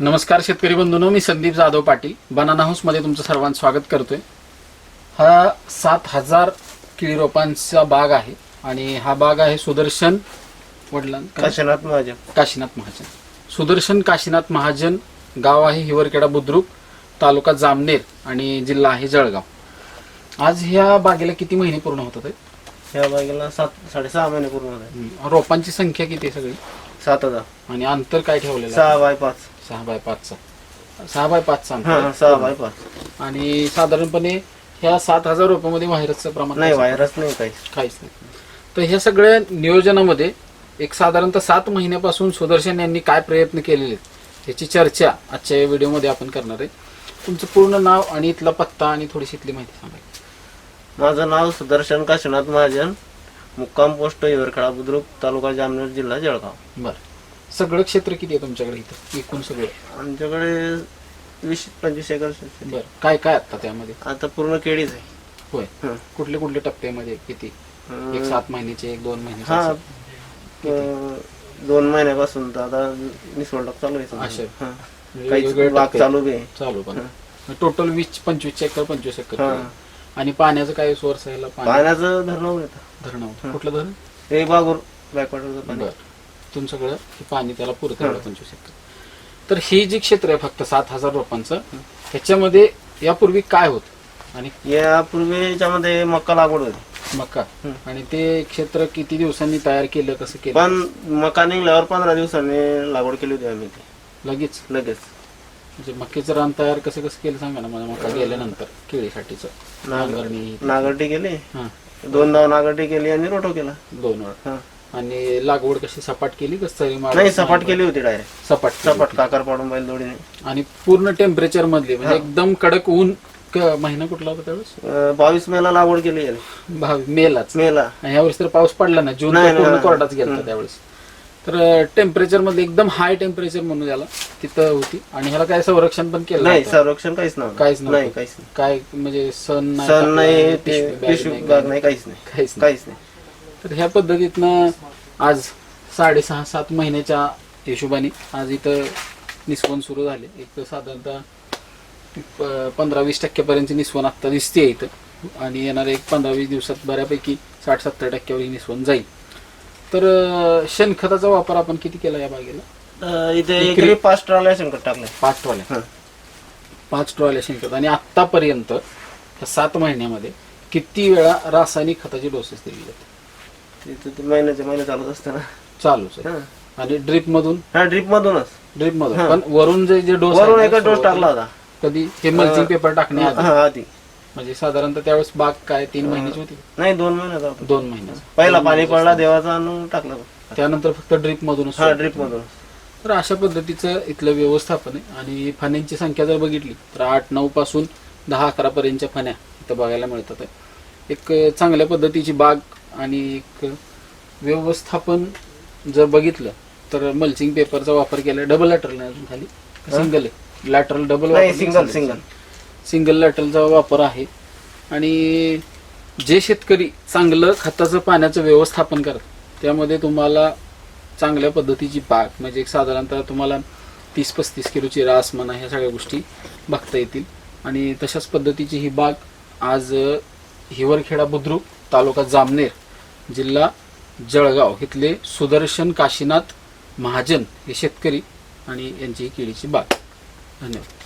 नमस्कार शेतकरी बंधूंनो मी संदीप जाधव पाटील. बनाना हाऊसमध्ये तुमचं सर्वांचं स्वागत करतोय. हा सात हजार केळी रोपांचा बाग आहे आणि हा बाग आहे सुदर्शन वडिलां काशीनाथ महाजन. काशीनाथ महाजन. सुदर्शन काशीनाथ महाजन गाव आहे हिवरखेडा बुद्रुक तालुका जामनेर आणि जिल्हा आहे जळगाव. आज ह्या बागेला किती महिने पूर्ण होतात हे? या बागेला सात साडेसहा महिने पूर्ण होत आहे हम्म. रोपांची संख्या किती आहे सगळी? सात हजार. आणि अंतर काय ठेवलेलं आहे? सहा बाय पाच. सहा बाय पाचचा सहा बाय पाचचा अंतर. हा. सहा बाय पाच आणि साधारणपणे ह्या सात हजार रुपयामध्ये व्हायरसचं प्रमाण नाही? व्हायरस नाही काही काहीच नाही. तर ह्या सगळ्या नियोजनामध्ये एक साधारणतः सात महिन्यापासून सुदर्शन यांनी काय प्रयत्न केलेले आहेत याची चर्चा आजच्या या व्हिडिओमध्ये आपण करणार आहे. तुमचं पूर्ण नाव आणि इथला पत्ता आणि थोडीशी इथली माहिती सांगा. माझं नाव सुदर्शन काशीनाथ महाजन मुक्काम पोस्ट हिवरखेडा बुद्रुक तालुका जामनेर जिल्हा जळगाव. बरं. सगळं क्षेत्र किती आहे तुमच्याकडे इथं? एकूण सगळं? आमच्याकडे वीस पंचवीस एकर शेती. बरं. काय काय आता त्यामध्ये? आता पूर्ण केळीच आहे. होय. हं. कुठले कुठले टप्प्यामध्ये किती? अं, एक सात महिन्याचे एक दोन हा. असं? अं, दोन महिन्यापासून तर आता निसवडक चालू आहे. हा. म्हणजे काहीच वेगवेगळे बाग टप्पे. चालू बी आहे. चालू पण. टोटल वीस पंचवीस एकर पंचवीस एकर हा. आणि पाण्याचं काय सोर्स आहे याला? पाणी? पाण्याचं धरण येतं धरण कुठलं धरण? हे बागूर बॅकवॉटरचं पाणी. बरं. तुम सगळं हे पाणी त्याला पुरतं पंचवीस तर हे जे क्षेत्र आहे फक्त सात हजार रोपांचं ह्याच्यामध्ये यापूर्वी काय होत? आणि यापूर्वी याच्यामध्ये मका लागवड होती. मका. आणि ते क्षेत्र किती दिवसांनी तयार केलं कसं केलं? पण मका निघल्यावर पंधरा दिवसांनी लागवड केली होती आम्ही ती. लगेच? लगेच. म्हणजे मक्याचं रान तयार कसं कसं केलं सांगा ना मला मका गेल्यानंतर केळीसाठीचं. नांगरणी. नागरटी केली. हा. दोनदा नागरटी केली आणि रोटो केला. दोन वेळा. हा. आणि लागवड कशी सपाट केली का सरी मार नाही सपाट केली होती डायरेक्ट सपाट केली सपाट काकर पाडून बैल दोडीने. आणि पूर्ण टेम्परेचर मधली म्हणजे एकदम कडक ऊन क- महिना कुठला होता त्यावेळेस? अं, बावीस मेला लागवड केली याने. भावी मेलाच मेला आणि यावेळेस तर पाऊस पडला ना जून तर पूर्ण. कोरडाच गेला त्यावेळेस. तर टेम्परेचरमध्ये एकदम हाय टेम्परेचर म्हणून याला तिथं होती. आणि ह्याला काय संरक्षण पण केलं नाही नव्हतं. संरक्षण काहीच काहीच नव्हतं. नाही काहीच नाही. काय म्हणजे सण नाही सण नाही ते पिशवी बाग नाही. काहीच नाही. काहीच नाही. काहीच नाही. तर ह्या पद्धतीतनं आज साडेसहा सात महिन्याच्या हिशोबाने आज इथं निस्वन सुरू झाले. एक तर साधारणतः पंधरा वीस टक्क्यापर्यंत निस्वन आत्ता दिसते इथं. आणि येणाऱ्या एक पंधरा वीस दिवसात बऱ्यापैकी साठ सत्तर टक्क्यावर ही निस्वन जाईल. तर शेणखताचा वापर आपण किती केला या बागेला? इथे पाच ट्रॉल्या शेणखत टाकले. पाच ट्रॉल्या. पाच ट्रॉल्या शेणखत. आणि आत्तापर्यंत या सात महिन्यामध्ये किती वेळा रासायनिक खताचे डोसेस दिले आहेत तिथे ते महिन्याचे महिने चालत असते ना चालूच आहे हा. आणि ड्रिप मधून? हा ड्रीप मधूनच. ड्रिप मधून. पण वरून जे जे डोस वरून एकच डोस टाकला होता. कधी हे मल्चिंग पेपर टाकणे हा आधी. म्हणजे साधारणतः त्यावेळेस बाग काय तीन महिन्याची होती? नाही दोन महिन्याचा होता. दोन महिन्याची. पहिला पाणी पडला देवाचा आणि टाकलं. त्यानंतर फक्त ड्रिप मधूनच हा. ड्रीप मधून तर अशा पद्धतीचं इथलं व्यवस्थापन आहे. आणि फण्यांची संख्या जर बघितली तर आठ नऊ पासून दहा अकरा पर्यंतच्या फण्या इथं बघायला मिळतात. एक चांगल्या पद्धतीची बाग आणि एक व्यवस्थापन जर बघितलं तर मल्चिंग पेपरचा वापर केला डबल लॅटरल नाही अजून खाली. सिंगल आहे. लॅटरल डबल नाही सिंगल सिंगल सिंगल लॅटरलचा वापर आहे. आणि जे शेतकरी चांगलं खताचं पाण्याचं व्यवस्थापन करतात त्यामध्ये तुम्हाला चांगल्या पद्धतीची बाग म्हणजे एक साधारणतः तुम्हाला तीस पस्तीस किलोची रास म्हणा ह्या सगळ्या गोष्टी बघता येतील. आणि तशाच पद्धतीची ही बाग आज हिवरखेडा बुद्रुक तालुका जामनेर जिल्हा जळगाव. इथले सुदर्शन काशीनाथ महाजन हे शेतकरी आणि यांची केळीची बाग. धन्यवाद.